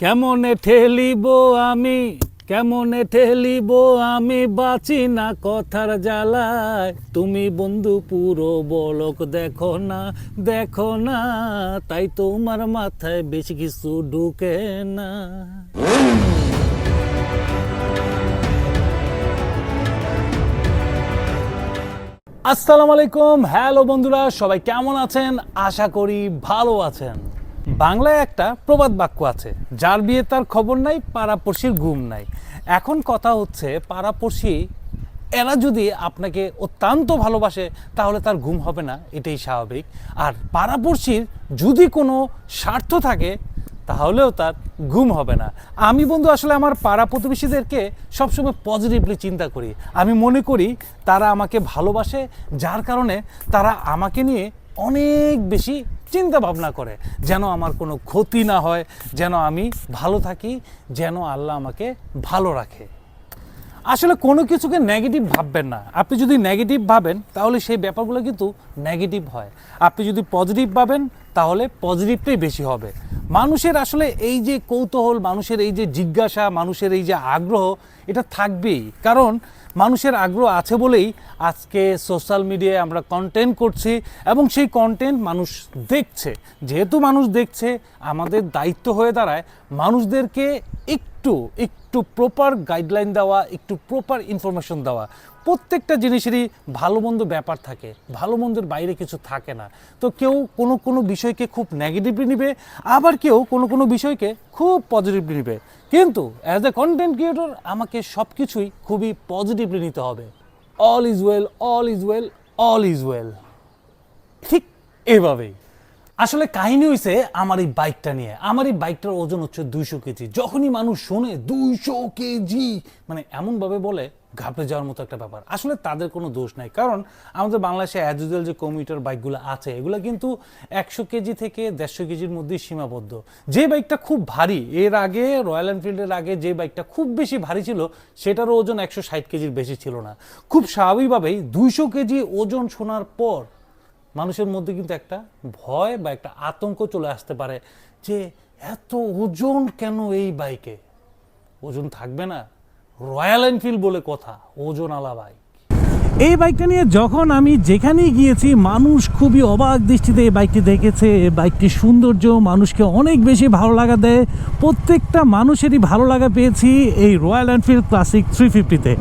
কেমনে ঠেলিব আমি? কেমনে ঠেলিব আমি? বাঁচি না কথার জ্বালায়। তুমি বন্ধু পুরো বলক দেখো না দেখো না। তাই তোমার মাথায় বেশি কিছু ঢুকে না। আসসালামু আলাইকুম। হ্যালো বন্ধুরা, সবাই কেমন আছেন? আশা করি ভালো আছেন। বাংলায় একটা প্রবাদ বাক্য আছে, যার বিয়ে তার খবর নাই, পাড়াপড়শির ঘুম নাই। এখন কথা হচ্ছে, পাড়াপড়শি, এরা যদি আপনাকে অত্যন্ত ভালোবাসে, তাহলে তার ঘুম হবে না, এটাই স্বাভাবিক। আর পাড়াপড়শির যদি কোনো স্বার্থ থাকে, তাহলেও তার ঘুম হবে না। আমি বন্ধু, আসলে আমার পাড়া প্রতিবেশীদেরকে সবসময় পজিটিভলি চিন্তা করি। আমি মনে করি, তারা আমাকে ভালোবাসে, যার কারণে তারা আমাকে নিয়ে অনেক বেশি চিন্তা ভাবনা করে যেন আমার কোনো ক্ষতি না হয়, যেন আমি ভালো থাকি, যেন আল্লাহ আমাকে ভালো রাখে। আসলে কোনো কিছুকে নেগেটিভ ভাববেন না। আপনি যদি নেগেটিভ ভাবেন, তাহলে সেই ব্যাপারগুলো কিন্তু নেগেটিভ হয়। আপনি যদি পজিটিভ ভাবেন, তাহলে পজিটিভটাই বেশি হবে। মানুষের আসলে এই যে কৌতূহল, মানুষের এই যে জিজ্ঞাসা, মানুষের এই যে আগ্রহ, এটা থাকবেই। কারণ মানুষের আগ্রহ আছে বলেই আজকে সোশ্যাল মিডিয়ায় আমরা কন্টেন্ট করছি এবং সেই কন্টেন্ট মানুষ দেখছে। যেহেতু মানুষ দেখছে, আমাদের দায়িত্ব হয়ে দাঁড়ায় মানুষদেরকে একটু একটু প্রপার গাইডলাইন দেওয়া, একটু প্রপার ইনফরমেশন দেওয়া। প্রত্যেকটা জিনিসেরই ভালো মন্দ ব্যাপার থাকে, ভালো মন্দের বাইরে কিছু থাকে না। তো কেউ কোনো কোনো বিষয়কে খুব নেগেটিভলি নিবে, আবার কেউ কোনো কোনো বিষয়কে খুব পজিটিভলি নিবে। কিন্তু অ্যাজ এ কন্টেন্ট ক্রিয়েটর আমাকে সব কিছুই খুবই পজিটিভলি নিতে হবে। All is well all is well all is well ঠিক এভাবেই। আসলে কাহিনী হয়েছে আমার এই বাইকটা নিয়ে। আমার এই বাইকটার ওজন হচ্ছে দুইশো কেজি। যখনই মানুষ শোনে দুইশো কেজি মানে এমনভাবে বলে, ঘাবড়ে যাওয়ার মতো একটা ব্যাপার। আসলে তাদের কোনো দোষ নাই। কারণ আমাদের বাংলাদেশে অ্যাজ যে কমিউটার বাইকগুলো আছে, এগুলো কিন্তু একশো কেজি থেকে দেড়শো কেজির মধ্যেই সীমাবদ্ধ। যে বাইকটা খুব ভারী, এর আগে রয়্যাল এনফিল্ডের আগে যে বাইকটা খুব বেশি ভারী ছিল, সেটারও ওজন একশো ষাট কেজির বেশি ছিল না। খুব স্বাভাবিকভাবেই দুইশো কেজি ওজন শোনার পর মানুষের মধ্যে কিন্তু একটা ভয় বা একটা আতঙ্ক চলে আসতে পারে যে এত ওজন কেন এই বাইকে? ওজন থাকবে না? রয়্যাল এনফিল্ড বলে কথা, ওজন আলা বাইক। এই বাইকটা নিয়ে যখন আমি যেখানেই গিয়েছি, মানুষ খুবই অবাক দৃষ্টিতে এই বাইকটি দেখেছে। এই বাইকটির সৌন্দর্য, মানুষকে অনেক বেশি ভালো লাগা দেয়। প্রত্যেকটা মানুষেরই ভালো লাগা পেয়েছি এই রয়্যাল এনফিল্ড ক্লাসিক থ্রি ফিফটিতে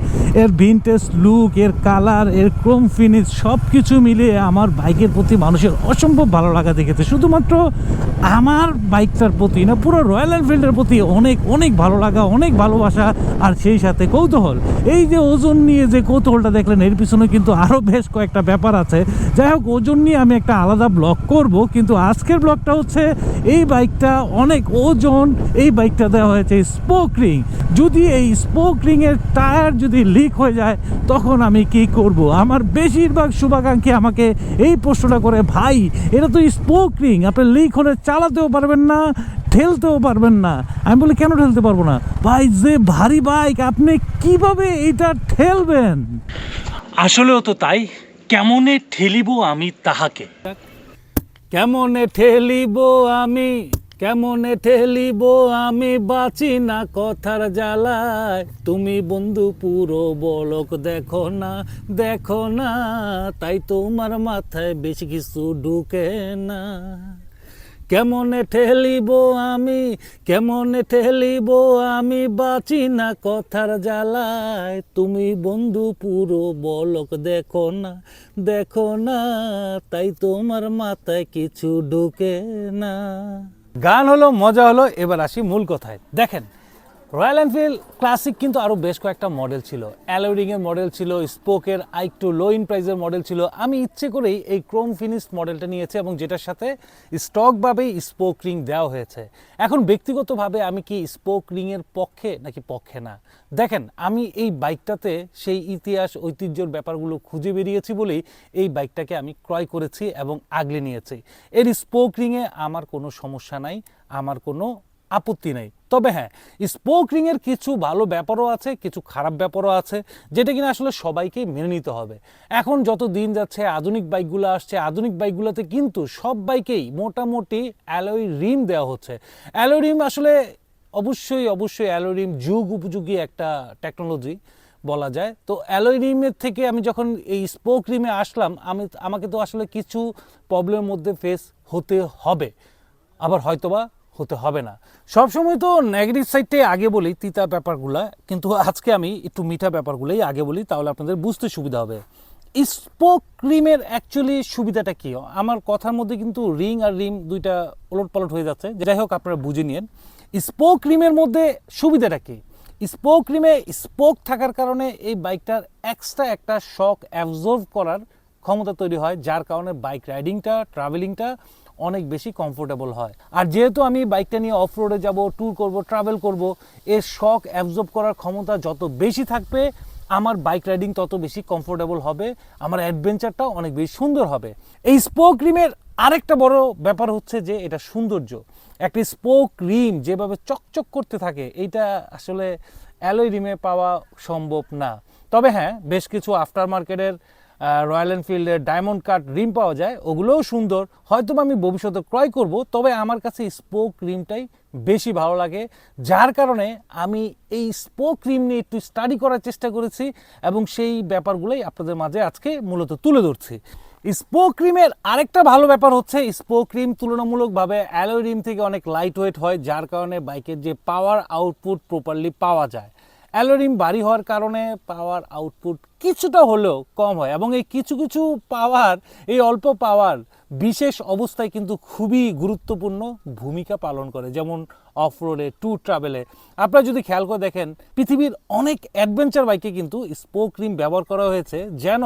এর ভিনটেজ লুক এর কালারের ক্রোম ফিনিশ সব কিছু মিলিয়ে আমার বাইকের প্রতি মানুষের অসম্ভব ভালো লাগা দেখেছে। শুধুমাত্র আমার বাইকটার প্রতি না, পুরো রয়্যাল এনফিল্ডের প্রতি অনেক অনেক ভালো লাগা, অনেক ভালোবাসা, আর সেই সাথে কৌতূহল। এই যে ওজন নিয়ে যে কৌতূহলটা দেখলেন, এর পিছনে কিন্তু আরও বেশ কয়েকটা ব্যাপার আছে। যাই হোক, ওজন নিয়ে আমি একটা আলাদা ব্লগ করব, কিন্তু আজকের ব্লগটা হচ্ছে এই বাইকটা অনেক ওজন, এই বাইকটা দেওয়া হয়েছে স্পোক রিং যদি এই স্পোক রিংয়ের টায়ার যদি লিক হয়ে যায়, তখন আমি কি করব? আমার বেশিরভাগ শুভাকাঙ্ক্ষী আমাকে এই প্রশ্নটা করে, ভাই, এটা তো স্পোক রিং আপনি লিক হলে চালাতেও পারবেন না, ঠেলতেও পারবেন না। আমি বলি, কেন ঠেলতে পারব না? ভাই, যে ভারী বাইক আপনি কীভাবে এটা ঠেলবেন? আসলেও তো তাই, কেমনে ঠেলিব আমি তাহাকে? কেমনে ঠেলিব আমি, কেমনে ঠেলিব আমি বাঁচি না কথার জ্বালায়। তুমি বন্ধু পুরো বলক দেখো না দেখো না, তাই তোমার মাথায় বেশি কিছু ঢুকে না। কেমনে ঠেলিব আমি? কেমনে ঠেলিব আমি? বাঁচি না কথার জ্বালায়। তুমি বন্ধু পুরো বলক দেখো না দেখো না, তাই তোমার মাথায় কিছু ঢুকে না। গান হলো, মজা হলো, এবার আসি মূল কথায়। দেখেন রয়্যাল এনফিল্ড ক্লাসিক কিন্তু আরও বেশ কয়েকটা মডেল ছিল। অ্যালোরিংয়ের মডেল ছিল স্পোকের আইকটু লো ইন প্রাইজের মডেল ছিল। আমি ইচ্ছে করেই এই ক্রোম ফিনিশ মডেলটা নিয়েছি এবং যেটার সাথে স্টকভাবেই স্পোক রিং দেওয়া হয়েছে। এখন ব্যক্তিগতভাবে আমি কি স্পোক রিংয়ের পক্ষে নাকি পক্ষে না? দেখেন, আমি এই বাইকটাতে সেই ইতিহাস, ঐতিহ্যর ব্যাপারগুলো খুঁজে বেরিয়েছি বলেই এই বাইকটাকে আমি ক্রয় করেছি এবং আগলে নিয়েছি। এর স্পোক রিংয়ে আমার কোনো সমস্যা নাই, আমার কোনো আপত্তি নেই। তবে হ্যাঁ স্পোক রিংয়ের কিছু ভালো ব্যাপারও আছে, কিছু খারাপ ব্যাপারও আছে, যেটা কিনা আসলে সবাইকেই মেনে নিতে হবে। এখন যত দিন যাচ্ছে, আধুনিক বাইকগুলো আসছে, আধুনিক বাইকগুলোতে কিন্তু সব বাইকেই মোটামুটি অ্যালয় রিম দেওয়া হচ্ছে। অ্যালয় রিম আসলে অবশ্যই অবশ্যই অ্যালোরিম যুগ উপযোগী একটা টেকনোলজি বলা যায়। তো অ্যালোরিমের থেকে আমি যখন এই স্পোক রিমে আসলাম, আমি, আমাকে তো আসলে কিছু প্রবলেমের মধ্যে ফেস হতে হবে। আবার হয়তোবা হতে হবে না। সবসময় তো নেগেটিভ সাইডটাই আগে বলি, তিতা ব্যাপারগুলা। কিন্তু আজকে আমি একটু মিঠা ব্যাপারগুলোই আগে বলি, তাহলে আপনাদের বুঝতে সুবিধা হবে। স্পোক ক্রিমের অ্যাকচুয়ালি সুবিধাটা কী? আমার কথার মধ্যে কিন্তু রিং আর রিম দুইটা ওলট পালট হয়ে যাচ্ছে। যাই হোক, আপনারা বুঝে নিন স্পোক ক্রিমের মধ্যে সুবিধাটা কী? স্পোক ক্রিমে স্পোক থাকার কারণে এই বাইকটার এক্সট্রা একটা শক অ্যাবজর্ভ করার ক্ষমতা তৈরি হয়, যার কারণে বাইক রাইডিংটা ট্রাভেলিংটা অনেক বেশি কমফোর্টেবল হয়। আর যেহেতু আমি বাইকটা নিয়ে অফ রোডে যাব ট্যুর করব ট্রাভেল করব, এর শখ অ্যাবজর্ব করার ক্ষমতা যত বেশি থাকবে, আমার বাইক রাইডিং তত বেশি কমফোর্টেবল হবে, আমার অ্যাডভেঞ্চারটাও অনেক বেশি সুন্দর হবে। এই স্পোক রিমের আরেকটা বড় ব্যাপার হচ্ছে যে, এটা সৌন্দর্য। একটি স্পোক রিম যেভাবে চকচক করতে থাকে, এইটা আসলে অ্যালয় রিমে পাওয়া সম্ভব না। তবে হ্যাঁ বেশ কিছু আফটার মার্কেটের রয়্যাল এনফিল্ডের ডায়মন্ড কাট রিম পাওয়া যায়, ওগুলোও সুন্দর। হয়তো আমি ভবিষ্যতে ক্রয় করব, তবে আমার কাছে স্পোক রিমটাই বেশি ভালো লাগে। যার কারণে আমি এই স্পোক রিম নিয়ে একটু স্টাডি করার চেষ্টা করেছি এবং সেই ব্যাপারগুলোই আপনাদের মাঝে আজকে মূলত তুলে ধরছি। স্পোক রিমের আরেকটা ভালো ব্যাপার হচ্ছে স্পোক রিম তুলনামূলকভাবে অ্যালোয় রিম থেকে অনেক লাইট ওয়েট হয়, যার কারণে বাইকের যে পাওয়ার আউটপুট প্রপারলি পাওয়া যায়। অ্যালোরিম ভারী হওয়ার কারণে পাওয়ার আউটপুট কিছুটা হলেও কম হয় এবং এই কিছু কিছু পাওয়ার, এই অল্প পাওয়ার বিশেষ অবস্থায় কিন্তু খুবই গুরুত্বপূর্ণ ভূমিকা পালন করে। যেমন অফ রোডে ট্যুর ট্রাভেলে। আপনারা যদি খেয়াল করে দেখেন, পৃথিবীর অনেক অ্যাডভেঞ্চার বাইকে কিন্তু স্পোক রিম ব্যবহার করা হয়েছে, যেন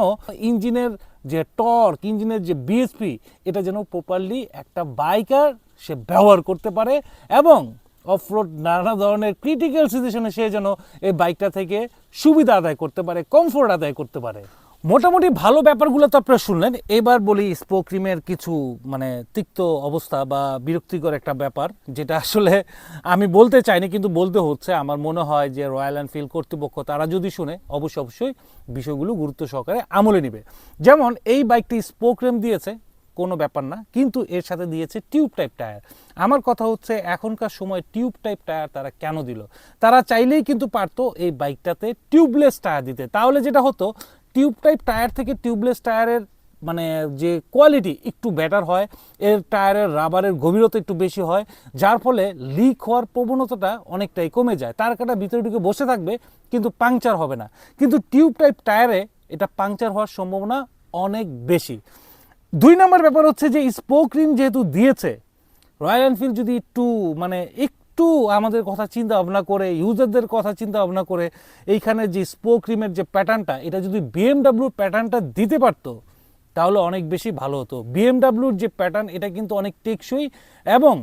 ইঞ্জিনের যে টর্ক, ইঞ্জিনের যে বিএসপি, এটা যেন প্রপারলি একটা বাইকার সে ব্যবহার করতে পারে এবং অফরোড নানা ধরনের ক্রিটিক্যাল সিচুয়েশনে সে যেন এই বাইকটা থেকে সুবিধা আদায় করতে পারে কমফোর্ট আদায় করতে পারে। মোটামুটি ভালো ব্যাপারগুলো তো আপনারা শুনলেন। এবার বলি স্পোক রিমের কিছু মানে তিক্ত অবস্থা বা বিরক্তিকর একটা ব্যাপার, যেটা আসলে আমি বলতে চাইনি, কিন্তু বলতে হচ্ছে। আমার মনে হয় যে রয়্যাল এনফিল্ড কর্তৃপক্ষ তারা যদি শুনে, অবশ্যই অবশ্যই বিষয়গুলো গুরুত্ব সহকারে আমলে নেবে। যেমন, এই বাইকটি স্পোক রিম দিয়েছে কোনো ব্যাপার না, কিন্তু এর সাথে দিয়েছে টিউব টাইপ টায়ার। আমার কথা হচ্ছে, এখনকার সময় টিউব টাইপ টায়ার তারা কেন দিল? তারা চাইলেই কিন্তু পারতো এই বাইকটাতে টিউবলেস টায়ার দিতে। তাহলে যেটা হতো, টিউব টাইপ টায়ার থেকে টিউবলেস টায়ারের মানে যে কোয়ালিটি একটু বেটার হয়, এর টায়ারের রাবারের গভীরতা একটু বেশি হয়, যার ফলে লিক হওয়ার প্রবণতাটা অনেকটাই কমে যায়। তার কাটা ভিতরে ঢুকে বসে থাকবে, কিন্তু পাংচার হবে না। কিন্তু টিউব টাইপ টায়ারে এটা পাংচার হওয়ার সম্ভাবনা অনেক বেশি। দুই নম্বর ব্যাপার হচ্ছে যে স্পোক রিম যেহেতু দিয়েছে, রয়্যাল এনফিল্ড যদি একটু মানে একটু আমাদের কথা চিন্তা ভাবনা করে, ইউজারদের কথা চিন্তা ভাবনা করে, এইখানে যে স্পোক রিমের যে প্যাটার্নটা, এটা যদি বিএমডাব্লিউর প্যাটার্নটা দিতে পারতো, তাহলে অনেক বেশি ভালো হতো। বিএমডাব্লিউর যে প্যাটার্ন, এটা কিন্তু অনেক টেকসই এবং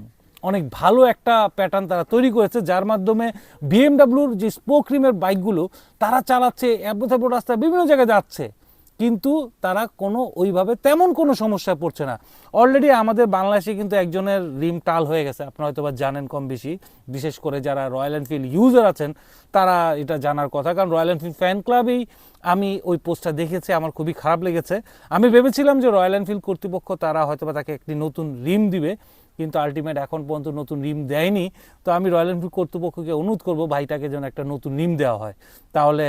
অনেক ভালো একটা প্যাটার্ন তারা তৈরি করেছে, যার মাধ্যমে বিএমডাব্লিউর যে স্পোক রিমের বাইকগুলো, তারা চালাচ্ছে অ্যাব্রো রাস্তায় বিভিন্ন জায়গায় যাচ্ছে। কিন্তু তারা কোনো ওইভাবে তেমন কোনো সমস্যায় পড়ছে না। অলরেডি আমাদের বাংলাদেশে কিন্তু একজনের রিম টাল হয়ে গেছে আপনারা হয়তো বা জানেন কম বেশি। বিশেষ করে যারা রয়্যাল এনফিল্ড ইউজার আছেন, তারা এটা জানার কথা। কারণ রয়্যাল এনফিল্ড ফ্যান ক্লাবেই আমি ওই পোস্টটা দেখেছি, আমার খুবই খারাপ লেগেছে। আমি ভেবেছিলাম যে রয়্যাল এনফিল্ড কর্তৃপক্ষ তারা হয়তো বা তাকে একটি নতুন রিম দিবে, কিন্তু আলটিমেট এখন পর্যন্ত নতুন রিম দেয়নি। তো আমি রয়্যাল এনফিল্ড কর্তৃপক্ষকে অনুরোধ করব, ভাইটাকে যেন একটা নতুন রিম দেওয়া হয়। তাহলে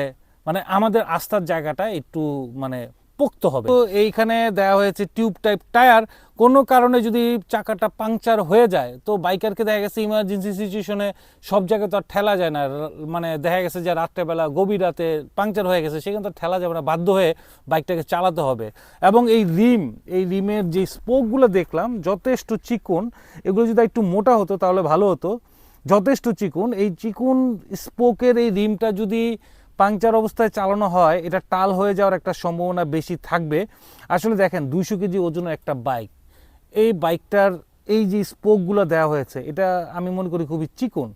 মানে আমাদের আস্থার জায়গাটা একটু মানে পোক্ত হবে। তো এইখানে দেওয়া হয়েছে টিউব টাইপ টায়ার। কোনো কারণে যদি চাকাটা পাংচার হয়ে যায়, তো বাইকারকে দেখা গেছে ইমার্জেন্সি সিচুয়েশনে সব জায়গায় তো আর ঠেলা যায় না। মানে দেখা গেছে যে রাত্রেবেলা গভীর রাতে পাংচার হয়ে গেছে, সেখানে তো ঠেলা যাবে না। বাধ্য হয়ে বাইকটাকে চালাতে হবে। এবং এই রিম, এই রিমের যে স্পোকগুলো দেখলাম, যথেষ্ট চিকন। এগুলো যদি একটু মোটা হতো তাহলে ভালো হতো। যথেষ্ট চিকুন। এই চিকুন স্পোকের এই রিমটা যদি পাংচার অবস্থায় চালানো হয়, এটা টাল হয়ে যাওয়ার একটা সম্ভাবনা বেশি থাকবে। আসলে দেখেন, দুইশো কেজি ওজনের একটা বাইক। এই বাইকটার, এই যে স্পোকগুলো দেওয়া হয়েছে, এটা আমি মনে করি খুবই চিকন।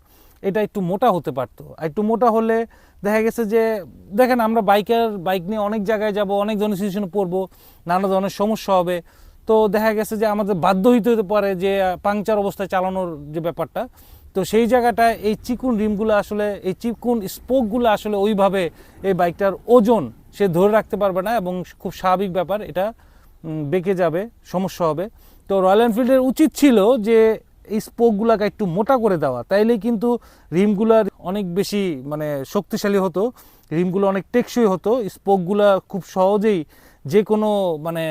এটা একটু মোটা হতে পারতো। আর একটু মোটা হলে দেখা গেছে যে, দেখেন আমরা বাইকের, বাইক নিয়ে অনেক জায়গায় যাব, অনেক ধরনের সিচুয়েশনে পড়ব, নানা ধরনের সমস্যা হবে। তো দেখা গেছে যে আমাদের বাধ্য হইতে হতে পারে যে, পাংচার অবস্থায় চালানোর যে ব্যাপারটা। তো সেই জায়গাটায় এই চিকুন রিমগুলো আসলে, এই চিকুন স্পোকগুলো আসলে ওইভাবে এই বাইকটার ওজন সে ধরে রাখতে পারবে না এবং খুব স্বাভাবিক ব্যাপার, এটা বেঁকে যাবে, সমস্যা হবে। তো রয়্যাল এনফিল্ডের উচিত ছিল যে এই স্পোকগুলোকে একটু মোটা করে দেওয়া। তাইলে কিন্তু রিমগুলার অনেক বেশি মানে শক্তিশালী হতো, রিমগুলো অনেক টেকসই হতো। স্পোকগুলা খুব সহজেই যে কোনো মানে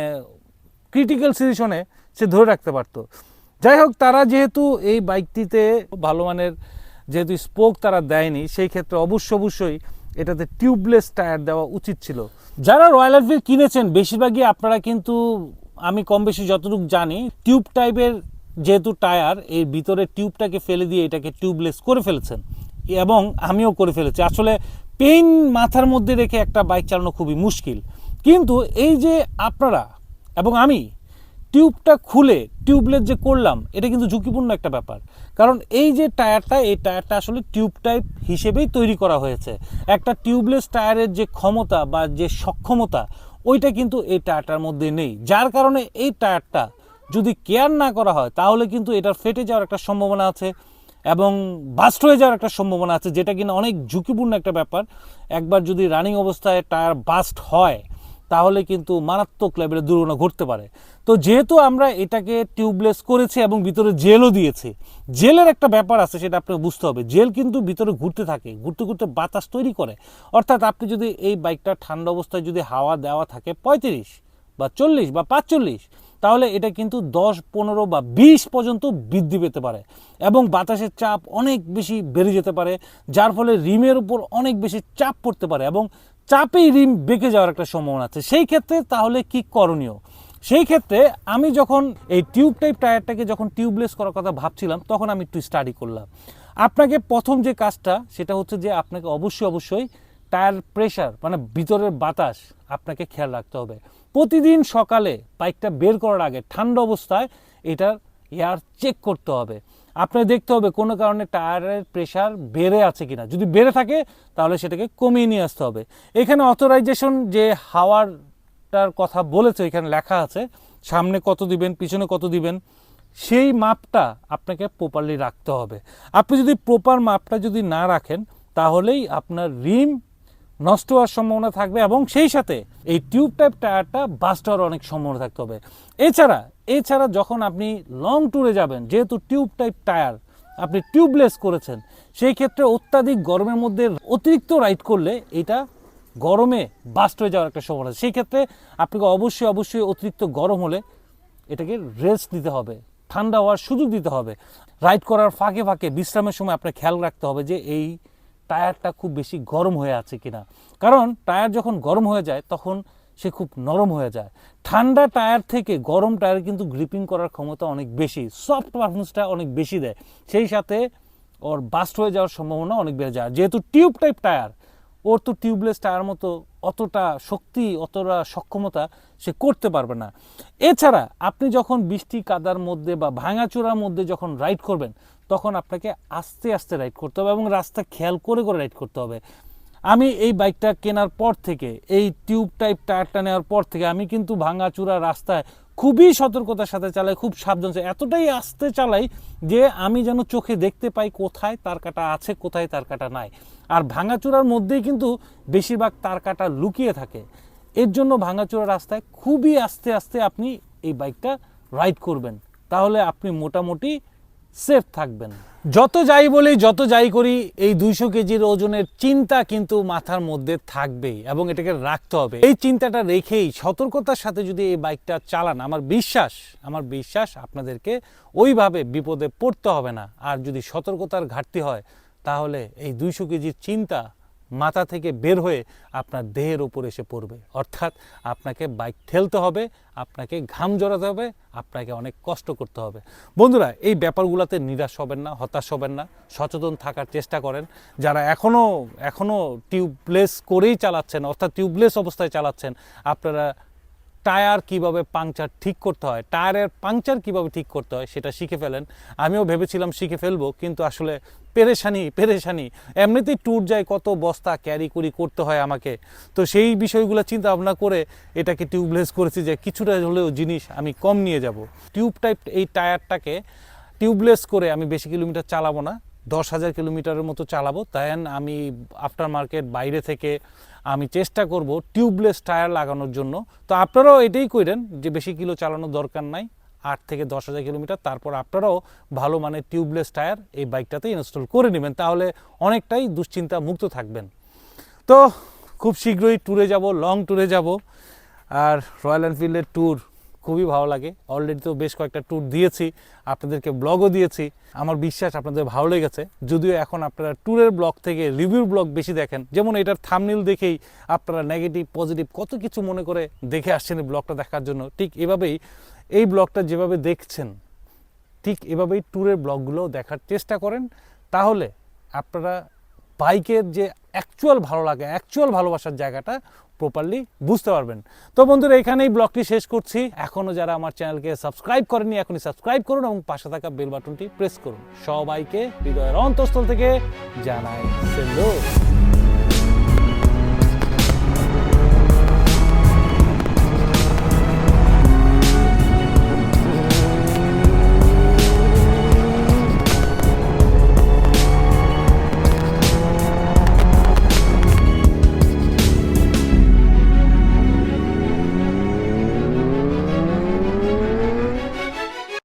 ক্রিটিক্যাল সিচুয়েশনে সে ধরে রাখতে পারতো। যাই হোক তারা যেহেতু এই বাইকটিতে ভালো মানের যেহেতু স্পোক তারা দেয়নি, সেই ক্ষেত্রে অবশ্য অবশ্যই এটাতে টিউবলেস টায়ার দেওয়া উচিত ছিল। যারা রয়্যাল এনফিল্ড কিনেছেন, বেশিরভাগই আপনারা কিন্তু, আমি কম বেশি যতটুকু জানি টিউব টাইপের যেহেতু টায়ার এর ভিতরে টিউবটাকে ফেলে দিয়ে এটাকে টিউবলেস করে ফেলেছেন। এবং আমিও করে ফেলেছি। আসলে পেইন মাথার মধ্যে রেখে একটা বাইক চালানো খুবই মুশকিল। কিন্তু এই যে আপনারা এবং আমি টিউবটা খুলে টিউবলেস যে করলাম, এটা কিন্তু ঝুঁকিপূর্ণ একটা ব্যাপার। কারণ এই যে টায়ারটা, এই টায়ারটা আসলে টিউব টাইপ হিসেবেই তৈরি করা হয়েছে। একটা টিউবলেস টায়ারের যে ক্ষমতা বা যে সক্ষমতা, ওইটা কিন্তু এই টায়ারটার মধ্যে নেই। যার কারণে এই টায়ারটা যদি কেয়ার না করা হয়, তাহলে কিন্তু এটার ফেটে যাওয়ার একটা সম্ভাবনা আছে এবং বাস্ট হয়ে যাওয়ার একটা সম্ভাবনা আছে, যেটা কিনা অনেক ঝুঁকিপূর্ণ একটা ব্যাপার। একবার যদি রানিং অবস্থায় টায়ার বাস্ট হয় তাহলে কিন্তু মারাত্মক লেভেলের দুর্ঘটনা ঘটতে পারে। তো যেহেতু আমরা এটাকে টিউবলেস করেছি এবং ভিতরে জেলও দিয়েছি, জেলের একটা ব্যাপার আছে সেটা আপনাকে বুঝতে হবে। জেল কিন্তু ভিতরে ঘুরতে থাকে, ঘুরতে ঘুরতে বাতাস তৈরি করে। অর্থাৎ আপনি যদি এই বাইকটা ঠান্ডা অবস্থায় যদি হাওয়া দেওয়া থাকে পঁয়ত্রিশ বা চল্লিশ বা পাঁচচল্লিশ তাহলে এটা কিন্তু দশ, পনেরো বা বিশ পর্যন্ত বৃদ্ধি পেতে পারে এবং বাতাসের চাপ অনেক বেশি বেড়ে যেতে পারে, যার ফলে রিমের উপর অনেক বেশি চাপ পড়তে পারে এবং চাপেই রিম বেঁকে যাওয়ার একটা সম্ভাবনা আছে। সেই ক্ষেত্রে তাহলে কি করণীয়? সেই ক্ষেত্রে আমি যখন এই টিউব টাইপ টায়ারটাকে যখন টিউবলেস করার কথা ভাবছিলাম, তখন আমি একটু স্টাডি করলাম। আপনাকে প্রথম যে কাজটা, সেটা হচ্ছে যে আপনাকে অবশ্যই অবশ্যই টায়ার প্রেশার মানে ভিতরের বাতাস আপনাকে খেয়াল রাখতে হবে। প্রতিদিন সকালে বাইকটা বের করার আগে ঠান্ডা অবস্থায় এটার এয়ার চেক করতে হবে। আপনাকে দেখতে হবে কোনো কারণে টায়ারের প্রেশার বেড়ে আছে কিনা। যদি বেড়ে থাকে, তাহলে সেটাকে কমিয়ে নিয়ে আসতে হবে। এখানে অথরাইজেশন যে হাওয়ারটার কথা বলেছে, এখানে লেখা আছে, সামনে কত দিবেন, পিছনে কত দিবেন, সেই মাপটা আপনাকে প্রপারলি রাখতে হবে। আপনি যদি প্রপার মাপটা যদি না রাখেন, তাহলেই আপনার রিম নষ্ট হওয়ার সম্ভাবনা থাকবে এবং সেই সাথে এই টিউব টাইপ টায়ারটা বাস্ট হওয়ার অনেক সম্ভাবনা থাকতে হবে। এছাড়া এছাড়া যখন আপনি লং ট্যুরে যাবেন, যেহেতু টিউব টাইপ টায়ার আপনি টিউবলেস করেছেন, সেই ক্ষেত্রে অত্যাধিক গরমের মধ্যে অতিরিক্ত রাইড করলে এটা গরমে বাস্ট হয়ে যাওয়ার একটা সম্ভাবনা সেই ক্ষেত্রে আপনাকে অবশ্যই অবশ্যই অতিরিক্ত গরম হলে এটাকে রেস্ট দিতে হবে, ঠান্ডা হওয়ার সুযোগ দিতে হবে। রাইড করার ফাঁকে ফাঁকে বিশ্রামের সময় আপনার খেয়াল রাখতে হবে যে এই টায়ারটা খুব বেশি গরম হয়ে আছে কিনা। কারণ টায়ার যখন গরম হয়ে যায়, তখন সে খুব নরম হয়ে যায়। ঠান্ডা টায়ার থেকে গরম টায়ার কিন্তু গ্রিপিং করার ক্ষমতা অনেক বেশি, সফট পারফরমেন্সটা অনেক বেশি দেয়। সেই সাথে ওর বাস্ট হয়ে যাওয়ার সম্ভাবনা অনেক বেড়ে যায়। যেহেতু টিউব টাইপ টায়ার, ওর তো টিউবলেস টায়ার মতো অতটা শক্তি, অতটা সক্ষমতা সে করতে পারবে না। এছাড়া আপনি যখন বৃষ্টি কাদার মধ্যে বা ভাঙাচোরার মধ্যে যখন রাইড করবেন তখন আপনাকে আস্তে আস্তে রাইড করতে হবে এবং রাস্তা খেয়াল করে করে রাইড করতে হবে। আমি এই বাইকটা কেনার পর থেকে, এই টিউব টাইপ টায়ারটা নেওয়ার পর থেকে আমি কিন্তু ভাঙাচুরা রাস্তায় খুবই সতর্কতার সাথে চালাই, খুব সাবধান এতটাই আস্তে চালাই যে আমি যেন চোখে দেখতে পাই কোথায় তার কাটা আছে, কোথায় তার কাটা নাই। আর ভাঙাচুরার মধ্যেই কিন্তু বেশিরভাগ তার কাটা লুকিয়ে থাকে। এর জন্য ভাঙাচোরা রাস্তায় খুবই আস্তে আস্তে আপনি এই বাইকটা রাইড করবেন। তাহলে আপনি মোটামুটি সেফ থাকবেন। যত যাই বলি, যত যাই করি, এই দুইশো কেজির ওজনের চিন্তা কিন্তু মাথার মধ্যে থাকবেই এবং এটাকে রাখতে হবে। এই চিন্তাটা রেখেই সতর্কতার সাথে যদি এই বাইকটা চালান, আমার বিশ্বাস আমার বিশ্বাস আপনাদেরকে ওইভাবে বিপদে পড়তে হবে না। আর যদি সতর্কতার ঘাটতি হয়, তাহলে এই দুইশো কেজির চিন্তা মাথা থেকে বের হয়ে আপনার দেহের ওপর এসে পড়বে। অর্থাৎ আপনাকে বাইক ঠেলতে হবে, আপনাকে ঘাম জড়াতে হবে, আপনাকে অনেক কষ্ট করতে হবে। বন্ধুরা, এই ব্যাপারগুলোতে নিরাশ হবেন না, হতাশ হবেন না, সচেতন থাকার চেষ্টা করেন। যারা এখনও এখনও টিউবলেস করেই চালাচ্ছেন, অর্থাৎ টিউবলেস অবস্থায় চালাচ্ছেন, আপনারা টায়ার কীভাবে পাংচার ঠিক করতে হয়, টায়ারের পাংচার কীভাবে ঠিক করতে হয় সেটা শিখে ফেলেন। আমিও ভেবেছিলাম শিখে ফেলব, কিন্তু আসলে পেরেশানি পেরেশানি। এমনিতেই ট্যুর যায়, কত বস্তা ক্যারি করি করতে হয় আমাকে। তো সেই বিষয়গুলো চিন্তা ভাবনা করে এটাকে টিউবলেস করেছি যে কিছুটা হলেও জিনিস আমি কম নিয়ে যাব। টিউব টাইপ এই টায়ারটাকে টিউবলেস করে আমি বেশি কিলোমিটার চালাবো না, দশ হাজার কিলোমিটারের মতো চালাবো। তাই আমি আফটার মার্কেট বাইরে থেকে আমি চেষ্টা করব টিউবলেস টায়ার লাগানোর জন্য। তো আপনারাও এটাই করেন যে বেশি কিলো চালানোর দরকার নাই, আট থেকে দশ হাজার কিলোমিটার। তারপর আপনারাও ভালো মানে টিউবলেস টায়ার এই বাইকটাতে ইনস্টল করে নেবেন, তাহলে অনেকটাই দুশ্চিন্তা মুক্ত থাকবেন। তো খুব শীঘ্রই ট্যুরে যাব লং ট্যুরে যাব, আর রয়্যাল এনফিল্ডের ট্যুর খুবই ভালো লাগে। অলরেডি তো বেশ কয়েকটা ট্যুর দিয়েছি, আপনাদেরকে ব্লগও দিয়েছি। আমার বিশ্বাস আপনাদের ভালো লেগেছে। যদিও এখন আপনারা ট্যুরের ব্লগ থেকে রিভিউ ব্লগ বেশি দেখেন, যেমন এটার থামনিল দেখেই আপনারা নেগেটিভ পজিটিভ কত কিছু মনে করে দেখে আসছেন এই ব্লগটা দেখার জন্য। ঠিক এভাবেই এই ব্লগটা যেভাবে দেখছেন, ঠিক এভাবেই ট্যুরের ব্লগগুলো দেখার চেষ্টা করেন। তাহলে আপনারা বাইকের যে অ্যাকচুয়াল ভালো লাগে অ্যাকচুয়াল ভালোবাসার জায়গাটা প্রপারলি বুঝতে পারবেন। তো বন্ধুরা, এখানেই ব্লগটি শেষ করছি। এখনও যারা আমার চ্যানেলকে সাবস্ক্রাইব করেনি এখনই সাবস্ক্রাইব করুন এবং পাশে থাকা বেল বাটনটি প্রেস করুন। সবাইকে হৃদয়ের অন্তঃস্থল থেকে জানাই সেলো